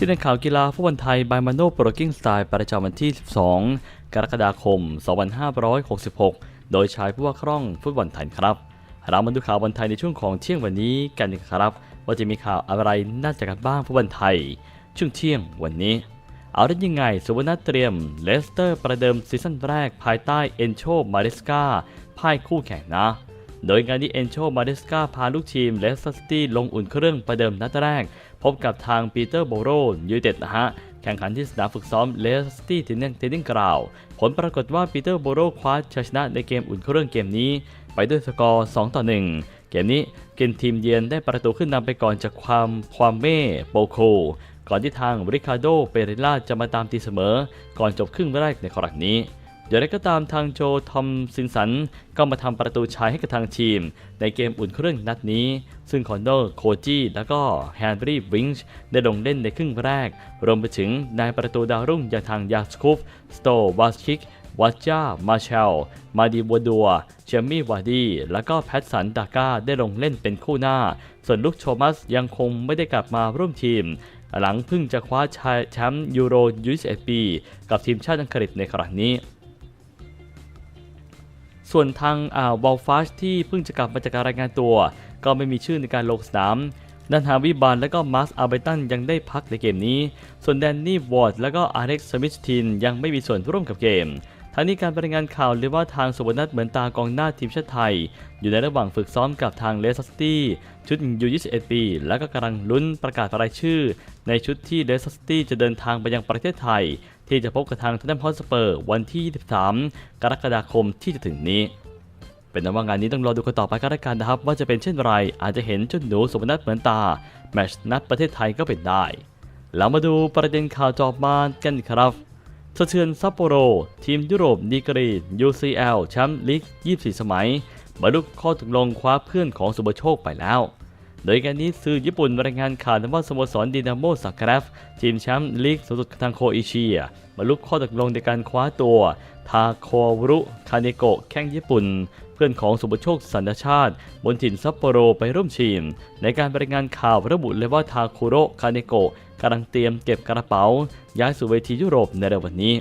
ที่ในข่าวกีฬาฟุตบอลไทยบายมาโนโปรกิ้งสไตล์ประจำวันที่ 12 กรกฎาคม 2566 โดยชายผู้ว่าคล่องฟุตบอลไทยครับ เรามาดูข่าวบอลไทยในช่วงของเที่ยงวันนี้กันครับ ว่าจะมีข่าวอะไรน่าจะกันบ้างฟุตบอลไทย ช่วงเที่ยงวันนี้ เอาได้ยังไงสุวรรณเตรียมเลสเตอร์ประเดิมซีซั่นแรกภายใต้เอนโชมาริสกาพ่ายคู่แข่งนะโดยงานนี้เอนโชมาริสกาพาลูกทีมเลสเตอร์ซิตี้ลงอุ่นเครื่องประเดิมนัดแรก พบกับทางปีเตอร์โบโรนยูเต็ดนะฮะแข่งขันที่สนามฝึกซ้อมเลสเตอร์ซิตี้ทีนิ่งเทนนิงกราวผลปรากฏว่าปีเตอร์โบโรคว้าชัยชนะในเกมอุ่นเครื่องเกมนี้ ไปด้วยสกอร์ 2 ต่อ 1 เกมนี้เกมทีมเยือนได้ประตูขึ้นนำไปก่อนจากความความเม่โปโค ก่อนที่ทางริคาร์โดเปเรล่าจะมาตามตีเสมอ ก่อนจบครึ่งแรกในครั้งนี้ อย่างไรก็ตามทางโจทอมซินสันก็มาทำประตูชัยให้กับทางทีม ในเกมอุ่นเครื่องนัดนี้ ซึ่งคอนโดโคจีและก็แฮนรี่วิงช์ได้ลงเล่นในครึ่งแรก รวมไปถึงนายประตูดาวรุ่งอย่างทางยาสคูฟสโตวาสคิกวัจจามาเชล มาดีบัวดัวเจมี่วาดี และก็แพทสันดาก้าได้ลงเล่นเป็นคู่หน้า ส่วนลุคโชมัสยังคงไม่ได้กลับมาร่วมทีม หลังเพิ่งจะคว้าแชมป์ยูโร 21 ปี กับทีมชาติอังกฤษในครั้งนี้ ส่วนทางอ่าวอลฟาชที่เพิ่งจะกลับมาจากการรายงานตัว ก็ไม่มีชื่อในการลงสนามดันฮาวิบานและก็มาร์สอาร์เบตันยังได้พักในเกมนี้ ส่วนแดนนี่วอร์ดและก็อาร์เร็กซ์สมิธทินยังไม่มีส่วนร่วมกับเกมทั้งนี้การรายงานข่าวเลยว่าทางสุวรรณัตเหมือนตากองหน้าทีมชาติไทย อยู่ในระหว่างฝึกซ้อมกับทางเลสซิตี้ชุดยู21 ปี และก็กำลังลุ้นประกาศรายชื่อ ในชุดที่เลสซิตี้จะเดินทางไปยังประเทศไทย ที่จะพบกับทางทันเดมฮอสเปอร์วันที่ 23 กรกฎาคมที่จะถึงนี้ เป็นนั้นว่างานนี้ต้องรอดูกันต่อไปกันละกันนะครับ ว่าจะเป็นเช่นไร อาจจะเห็นเจุดหนูสุวรรณัตเหมือนตา แมชนัดประเทศไทยก็เป็นได้ แล้วมาดูประเด็นข่าวจอบมากันครับสะเทือนซัปโปโร ทีมยุโรปดีกรี UCL แชมป์ลีก 24 สมัยบรรลุข้อตกลงคว้าเพื่อนของสุบโชคไปแล้ว โดยการนี้สื่อญี่ปุ่นรายงานข่าวว่าสโมสรดินาโมซักเรฟทีมแชมป์ลีกสูงสุดทางโคเอเชียบรรลุข้อตกลงในการคว้าตัวทาโครุคาเนโกะแข้งญี่ปุ่น เพื่อนของสุบโชคสัญชาติ บนถิ่นซัปโปโรไปร่วมทีม ในการรายงานข่าวระบุเลยว่าทาคุโระคาเนโกะกำลังเตรียมเก็บกระเป๋า ย้ายสู่เวทียุโรปในเร็ววันนี้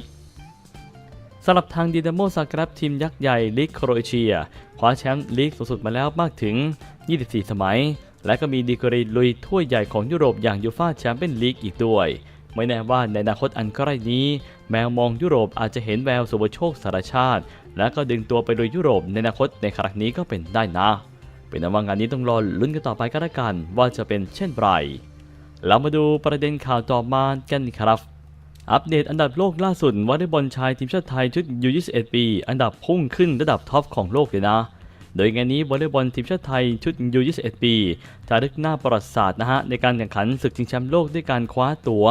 สำหรับทางดินาโมซาการบทีมยักษ์ใหญ่ลีกโครเอเชียคว้าแชมป์ลีกสูงสุดมาแล้วมากถึง 24 สมัย และก็มีดีกรีลุยถ้วยใหญ่ของยุโรปอย่างยูฟ่าแชมเปี้ยนลีกอีกด้วย ไม่แน่ว่าในอนาคตอันใกล้นี้ แมวมองยุโรปอาจจะเห็นแววสุบโชคสารชาติ และก็ดึงตัวไปลุยยุโรปในอนาคตในครั้งนี้ก็เป็นได้นะ เป็นว่างานนี้ต้องรอลุ้นกันต่อไปก็แล้วกันว่าจะเป็นเช่นไรเรามาดูประเด็นข่าวต่อมากันครับอัปเดตอันดับโลกล่าสุดวอลเลย์บอลชายทีมชาติไทยชุด U21 ปี อันดับพุ่งขึ้นระดับท็อปของโลกเลยนะ โดยงานนี้วอลเลย์บอลทีมชาติไทยชุด U21 ปีจะรึกหน้าประวัติศาสตร์นะฮะในการแข่งขันศึกชิงแชมป์โลกด้วยการคว้าตั๋ว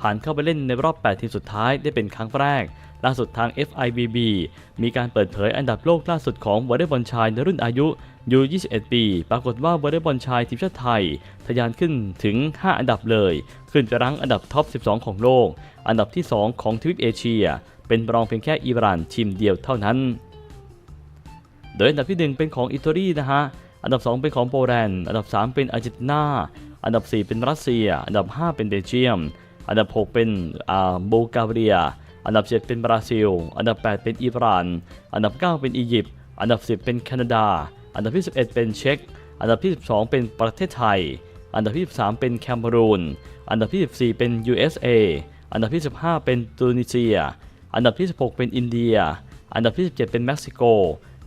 ผ่านเข้าไปเล่นในรอบ 8 ทีมสุดท้ายได้เป็นครั้งแรก ล่าสุดทาง FIVB มีการเปิดเผยอันดับโลกล่าสุดของวอลเลย์บอลชายในรุ่นอายุ U21 ปี ปรากฏว่าวอลเลย์บอลชายทีมชาติไทย ทะยานขึ้นถึง 5 อันดับเลย ขึ้นไปรั้งอันดับท็อป 12 ของโลก อันดับที่ 2 ของทวีปเอเชีย เป็นรองเพียงแค่อิหร่านทีมเดียวเท่านั้น โดยอันดับที่ 1 เป็นของอิตาลีนะฮะ อันดับ 2 เป็นของโปแลนด์ อันดับ 3 เป็นอาร์เจนตินา อันดับ 4 เป็นรัสเซีย อันดับ 5 เป็นเบลเยียม อันดับ 6 เป็นอ่าบูลกเรีย อันดับ 7 เป็นบราซิล อันดับ 8 เป็นอิหร่าน อันดับ 9 เป็นอียิปต์ อันดับ 10 เป็นแคนาดา อันดับที่ 11 เป็นเช็ก อันดับที่ 12 เป็นประเทศไทย อันดับที่ 13 เป็นแคมเบรูน อันดับที่ 14 เป็น USA อันดับที่ 15 เป็นตูนิเซีย อันดับที่ 16 เป็นอินเดีย อันดับที่ 17 เป็นเม็กซิโก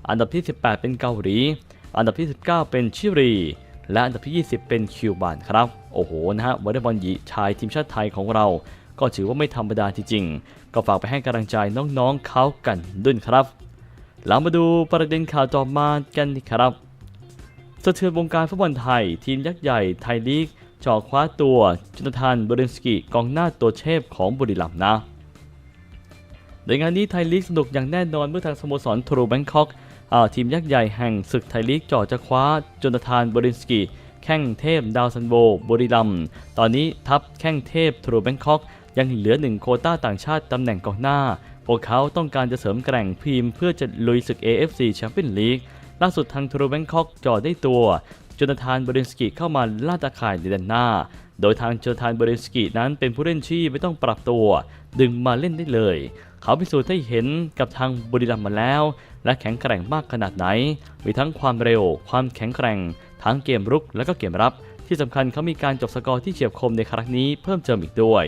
อันดับที่ 18 เป็นเกาหลี อันดับที่ 19 เป็นชิลี และอันดับที่ 20 เป็นคิวบานครับ โอ้โหนะฮะวอลเลย์บอลหญิงชายทีมชาติไทยของเรา ก็ถือว่าไม่ธรรมดาจริงๆ ก็ฝากไปให้กำลังใจน้องๆเขากันด้วยครับเรามาดูประเด็นข่าวต่อมากันครับสะเทือนวงการฟุตบอลไทย ทีมยักษ์ใหญ่ไทยลีกจ่อคว้าตัวจุนทานบรนสกิกองหน้าตัวเชฟของบุรีรัมย์นะโดยงานนี้ไทยลีกสนุกอย่างแน่นอนเมื่อทางสโมสรทรูแบงคอก ทีมยักษ์ใหญ่แห่งศึกไทยลีกจ่อจะคว้าจนทานบรินสกิแข้งเทพดาวซันโบบุรีรัมตอนนี้ทัพแข้งเทพทรูแบงคอกยังเหลือหนึ่งโคต้าต่างชาติตำแหน่งกองหน้า พวกเขาต้องการจะเสริมแกร่งทีมเพื่อจะลุยศึก AFC แชมเปี้ยนลีกล่าสุดทางทรูแบงคอกจ่อได้ตัวโจนาธานบรินสกิเข้ามาลาดตาข่ายในด้านหน้า โดยทางโจนาธานบรินสกินั้นเป็นผู้เล่นที่ไม่ต้องปรับตัว ดึงมาเล่นได้เลย เขาพิสูจน์ให้เห็นกับทางบุรีรัมย์มาแล้ว และแข็งแกร่งมากขนาดไหน มีทั้งความเร็ว ความแข็งแกร่ง ทั้งเกมรุกและก็เกมรับ ที่สำคัญเขามีการจบสกอร์ที่เฉียบคมในครั้งนี้เพิ่มเติมอีกด้วย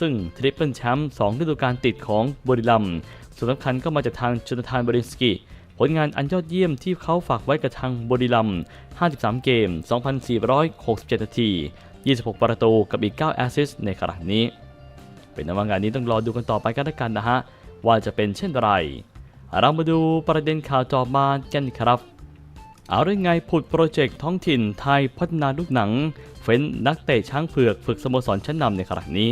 ซึ่งทริปเปิลแชมป์2ฤดูกาลติดของบุรีรัมย์ส่วนสำคัญก็มาจากทางโจนาธานบรินสกิผลงานอันยอดเยี่ยมที่เขาฝากไว้กับทางบุรีรัมย์53 เกม 2,467 นาที 26 ประตูกับอีก 9 แอสซิสต์ในครั้งนี้ เป็นนว่างานนี้ต้องรอดูกันต่อไปกันแล้วกันนะฮะ ว่าจะเป็นเช่นไร เรามาดูประเด็นข่าวต่อมากันครับ เอาเรื่องไงผุดโปรเจกต์ท้องถิ่นไทยพัฒนาลูกหนัง เฟ้นนักเตะช้างเผือกฝึกสโมสรชั้นนำในครั้งนี้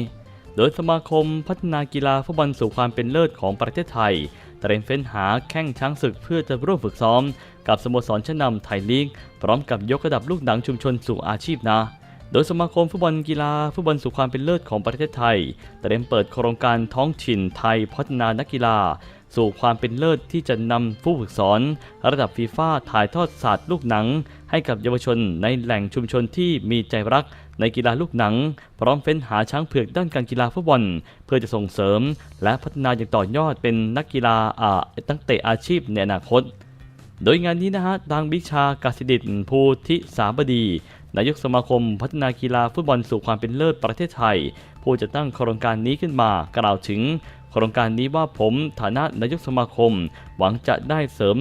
โดยสมาคมพัฒนากีฬาฟุตบอลสู่ความเป็นเลิศของประเทศไทยเตรียมเฟ้นหาแข้งช้างศึกเพื่อจะร่วมฝึกซ้อม กับสโมสรชั้นนำไทยลีก พร้อมกับยกระดับลูกหนังชุมชนสู่อาชีพนะ โดยสมาคมฟุตบอลกีฬาฟุตบอลสู่ความเป็นเลิศของประเทศไทยเตรียมเปิดโครงการท้องถิ่นไทยพัฒนานักกีฬา สู่ความเป็นเลิศที่จะนำผู้ฝึกสอน ระดับฟีฟ่าถ่ายทอดศาสตร์ลูกหนัง ให้กับเยาวชนในแหล่งชุมชนที่มีใจรักในกีฬาลูกหนัง พร้อมเฟ้นหาช้างเผือกด้านการกีฬาฟุตบอล เพื่อจะส่งเสริม และพัฒนาอย่างต่อยอดเป็นนักกีฬาอ่าตั้งเตะอาชีพในอนาคต โดยงานนี้นะฮะทางบิชากาสิดิตภูธิสาบดี นายกสมาคมพัฒนากีฬาฟุตบอลสู่ความเป็นเลิศประเทศไทย ผู้จะตั้งโครงการนี้ขึ้นมากล่าวถึง โครงการนี้ว่าผมฐานะนายกสมาคม หวังจะได้เสริม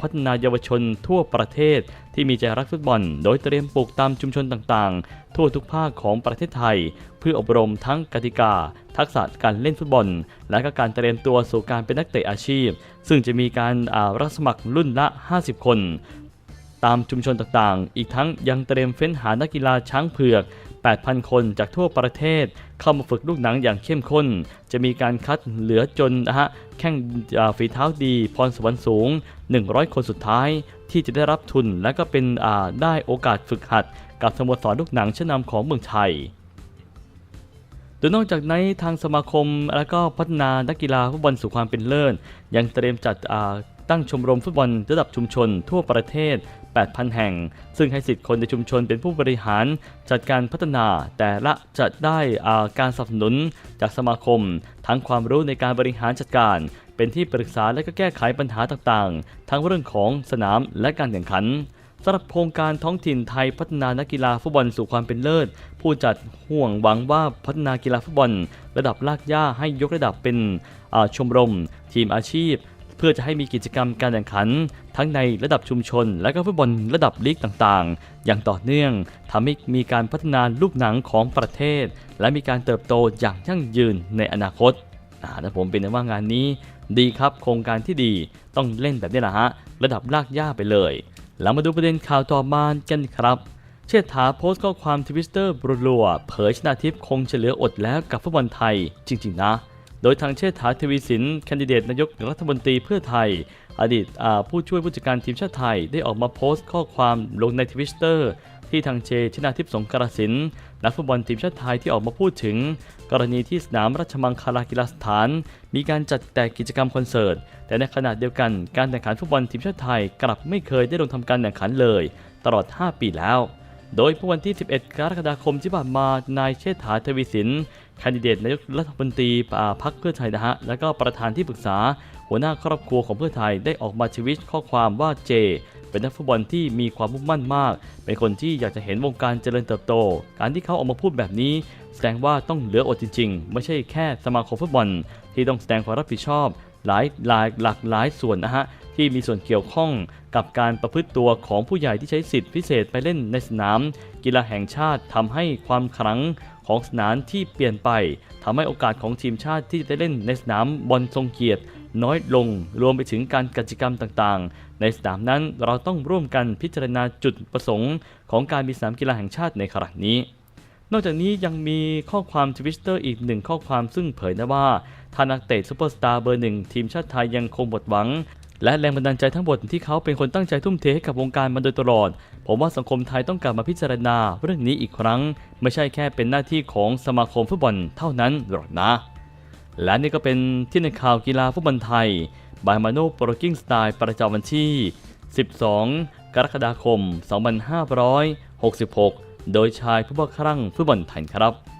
พัฒนาเยาวชนทั่วประเทศ ที่มีใจรักฟุตบอล โดยเตรียมปลูกตามชุมชนต่างๆ ทั่วทุกภาคของประเทศไทย เพื่ออบรมทั้งกติกา ทักษะการเล่นฟุตบอล และก็การเตรียมตัวสู่การเป็นนักเตะอาชีพ ซึ่งจะมีการรับสมัครรุ่นละ 50 คน ตามชุมชนต่างๆ อีกทั้งยังเตรียมเฟ้นหานักกีฬาช้างเผือก 8,000 คนจากทั่วประเทศ เข้ามาฝึกลูกหนังอย่างเข้มข้น จะมีการคัดเหลือจนนะฮะแข่งฝีเท้าดี พรสวรรค์สูง 100 คนสุดท้าย ที่จะได้รับทุนและก็เป็นได้โอกาสฝึกหัด กับสโมสรลูกหนังชั้นนำของเมืองไทยโดยนอกจากนี้ทางสมาคมและก็พัฒนานักกีฬาฟุตบอลสู่ความเป็นเลิศยังเตรียมจัดตั้งชมรมฟุตบอลระดับชุมชนทั่วประเทศ 8,000 แห่ง ซึ่งให้สิทธิ์คนในชุมชนเป็นผู้บริหาร จัดการพัฒนาแต่ละจะได้าการสนับสนุนจากสมาคม ทั้งความรู้ในการบริหารจัดการ เป็นที่ปรึกษาและก็แก้ไขปัญหาต่างๆ ทั้งเรื่องของสนามและการแข่งขันสำหรับโครงการท้องถิ่นไทยพัฒนานักกีฬาฟุตบอลสู่ความเป็นเลิศ ผู้จัดห่วงหวังว่าพัฒนากีฬาฟุตบอล ระดับลากย่าให้ยกระดับเป็นชมรม ทีมอาชีพ เพื่อจะให้มีกิจกรรมการแข่งขัน ทั้งในระดับชุมชน และก็ฟุตบอลระดับลีกต่างๆ อย่างต่อเนื่องทำให้มีการพัฒนาลูกหนังของประเทศ และมีการเติบโตอย่างยั่งยืนในอนาคตอ่าและผมเป็นว่างานนี้ ดีครับโครงการที่ดีต้องเล่นแบบนี้แหละฮะระดับลากย่าไปเลยแล้วมาดูประเด็นข่าวต่อมากันครับเชษฐาโพสต์ข้อความทวิตเตอร์รัวเผยชนาทิพย์คงเหลืออดแล้วกับฟุตบอลไทย จริง ๆ นะ โดยทางเชษฐาทวีสินแคนดิเดตนายกรัฐมนตรีเพื่อไทย อดีตผู้ช่วยผู้จัดการทีมชาติไทยได้ออกมาโพสต์ข้อความลงในทวิตเตอร์ที่ทางเจชนาทิพย์สงกรสินนักฟุตบอลทีมชาติไทยที่ออกมาพูดถึง กรณีที่สนามราชมังคลากีฬาสถาน มีการจัดแต่กิจกรรมคอนเสิร์ต แต่ในขณะเดียวกันการแข่งขันฟุตบอลทีมชาติไทยกลับไม่เคยได้ลงทำการแข่งขันเลย ตลอด 5 ปีแล้ว โดยเมื่อวันที่ 11 กรกฎาคมที่ผ่านมา นายเชษฐาทวีสิน แคนดิเดตนายกรัฐมนตรีพรรคเพื่อไทยนะฮะ และก็ประธานที่ปรึกษา หัวหน้าครอบครัวของเพื่อไทยได้ออกมาชีวิตข้อความว่าเจ เป็นนักฟุตบอลที่มีความมุ่งมั่นมาก เป็นคนที่อยากจะเห็นวงการเจริญเติบโต การที่เขาออกมาพูดแบบนี้ แสดงว่าต้องเหลืออดจริง ๆ ไม่ใช่แค่สมาคมฟุตบอล ที่ต้องแสดงความรับผิดชอบหลายหลายหลากหลายส่วนนะฮะ ที่มีส่วนเกี่ยวข้องกับการประพฤติตัวของผู้ใหญ่ที่ใช้สิทธิพิเศษไปเล่นในสนาม กีฬาแห่งชาติทำให้ความขลังของสนามที่เปลี่ยนไปทำให้โอกาสของทีมชาติที่จะได้เล่นในสนามบอลทรงเกียรติ น้อยลงรวมไปถึงการกิจกรรมต่างๆ ในสนามนั้นเราต้องร่วมกันพิจารณาจุดประสงค์ ของการมีสนามกีฬาแห่งชาติในครั้งนี้นอกจากนี้ยังมีข้อความทวิตเตอร์อีกหนึ่งข้อความซึ่งเผยนะว่าถ้านักเตะซูเปอร์สตาร์เบอร์หนึ่งทีมชาติไทยยังคงหมดหวัง และแรงบันดาลใจทั้งหมดที่เขาเป็นคนตั้งใจทุ่มเทให้กับวงการมาโดยตลอด ผมว่าสังคมไทยต้องกลับมาพิจารณาเรื่องนี้อีกครั้ง ไม่ใช่แค่เป็นหน้าที่ของสมาคมฟุตบอลเท่านั้นหรอกนะ และนี่ก็เป็นที่ในข่าวกีฬาฟุตบอลไทยบายมาโนโปรกิ้งสไตล์ประจำวันที่ 12 กรกฎาคม 2566 โดยชายผู้บ้าคลั่งฟุตบอลไทยครับ